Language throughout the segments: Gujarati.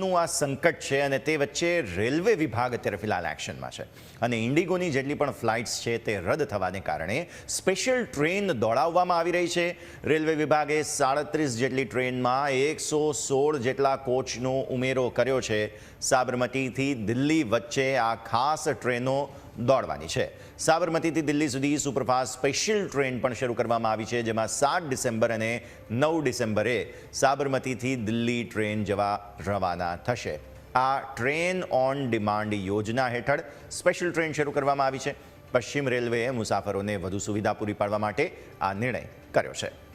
ઇન્ડિગોનું આ સંકટ છે અને તે વચ્ચે રેલવે વિભાગ અત્યારે ફિલહાલ એક્શનમાં છે. અને ઇન્ડિગોની જેટલી પણ ફ્લાઇટ્સ છે તે રદ થવાને કારણે સ્પેશિયલ ટ્રેન દોડાવવામાં આવી રહી છે. રેલવે વિભાગે સાડત્રીસ જેટલી ટ્રેનમાં એકસો સોળ જેટલા કોચનો ઉમેરો કર્યો છે. સાબરમતીથી દિલ્હી વચ્ચે આ ખાસ ટ્રેનો દોડવાની છે. સાબરમતીથી દિલ્હી સુધી સુપરફાસ્ટ સ્પેશિયલ ટ્રેન પણ શરૂ કરવામાં આવી છે, જેમાં સાત ડિસેમ્બર અને નવ ડિસેમ્બરે સાબરમતીથી દિલ્હી ટ્રેન જવા રવાના થશે. આ ટ્રેન ઓન ડિમાન્ડ યોજના હેઠળ સ્પેશિયલ ટ્રેન શરૂ કરવામાં આવી છે. પશ્ચિમ રેલવેએ મુસાફરોને વધુ સુવિધા પૂરી પાડવા માટે આ નિર્ણય કર્યો છે.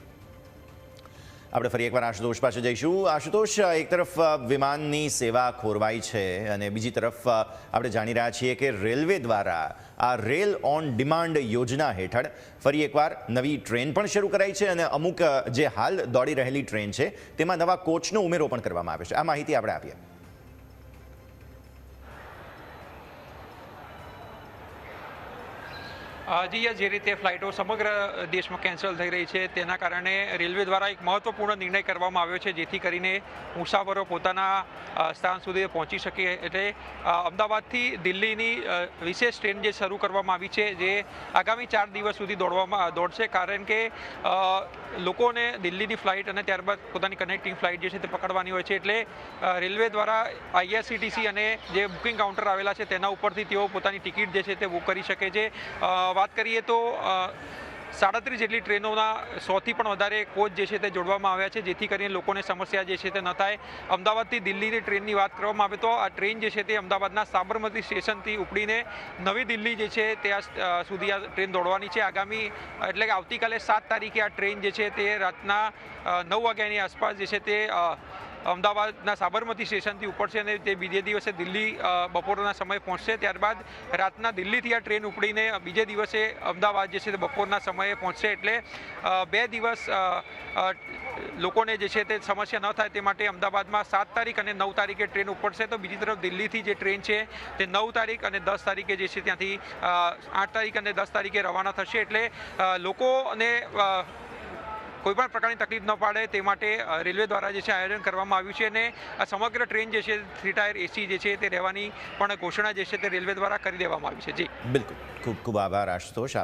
આપણે ફરી એકવાર આશુતોષ પાસે જઈશું. આશુતોષ એક તરફ વિમાનની સેવા ખોરવાઈ છે અને બીજી તરફ આપણે જાણી રહ્યા છીએ કે રેલવે દ્વારા આ રેલ ઓન ડિમાન્ડ યોજના હેઠળ ફરી એકવાર નવી ટ્રેન પણ શરૂ કરાઈ છે અને અમુક જે હાલ દોડી રહેલી ટ્રેન છે તેમાં નવા કોચનો ઉમેરો પણ કરવામાં આવ્યો છે. આ માહિતી આપણે આપીએ. અ, જી રીતે ફ્લાઇટો સમગ્ર દેશમાં કેન્સલ થઈ રહી છે તેના કારણે રેલવે દ્વારા એક મહત્વપૂર્ણ નિર્ણય કરવામાં આવ્યો છે જેથી કરીને મુસાફરો પોતાના સ્થાન સુધી પહોંચી શકે. એટલે અમદાવાદથી દિલ્હીની વિશેષ ટ્રેન જે શરૂ કરવામાં આવી છે જે આગામી ચાર દિવસ સુધી દોડવામાં દોડશે કારણ કે લોકોને દિલ્હીની ફ્લાઇટ અને ત્યારબાદ પોતાની કનેક્ટિંગ ફ્લાઇટ જે છે તે પકડવાની હોય છે. એટલે રેલવે દ્વારા આઈઆરસીટીસી અને જે બુકિંગ કાઉન્ટર આવેલા છે તેના ઉપરથી તેઓ પોતાની ટિકિટ જે છે તે બુક કરી શકે છે. વાત કરીએ તો સાડત્રીસ જેટલી ટ્રેનોના સોથી પણ વધારે કોચ જે છે તે જોડવામાં આવ્યા છે, જેથી કરીને લોકોને સમસ્યા જે છે તે ન થાય. અમદાવાદથી દિલ્હીની ટ્રેનની વાત કરવામાં આવે તો, આ ટ્રેન જે છે તે અમદાવાદના સાબરમતી સ્ટેશનથી ઉપડીને નવી દિલ્હી જે છે ત્યાં આ સુધી આ ટ્રેન દોડવાની છે. આગામી, એટલે કે આવતીકાલે સાત તારીખે આ ટ્રેન જે છે તે રાતના નવ વાગ્યાની આસપાસ જે છે તે અમદાવાદના સાબરમતી સ્ટેશનથી ઉપડશે અને તે બીજે દિવસે દિલ્હી બપોરના સમયે પહોંચશે. ત્યારબાદ રાતના દિલ્હીથી આ ટ્રેન ઉપડીને બીજે દિવસે અમદાવાદ જે છે તે બપોરના સમયે પહોંચશે એટલે બે દિવસ લોકોને જે છે તે સમસ્યા ન થાય તે માટે અમદાવાદમાં સાત તારીખ અને નવ તારીખે ટ્રેન ઉપડશે. તો બીજી તરફ દિલ્હીથી જે ટ્રેન છે તે નવ તારીખ અને દસ તારીખે જે છે ત્યાંથી આઠ તારીખ અને દસ તારીખે રવાના થશે. એટલે લોકો લોકોને અ, કોઈ પણ પ્રકારની તકલીફ ન પાડે તે માટે રેલવે દ્વારા જે છે આયોજન કરવામાં આવ્યું છે અને આ સમગ્ર ટ્રેન જે છે થ્રી ટાયર એસી જે છે તે રહેવાની પણ ઘોષણા જે છે તે રેલવે દ્વારા કરી દેવામાં આવી છે. જી. બિલકુલ. ખૂબ ખૂબ આભાર આશુતોષ આપ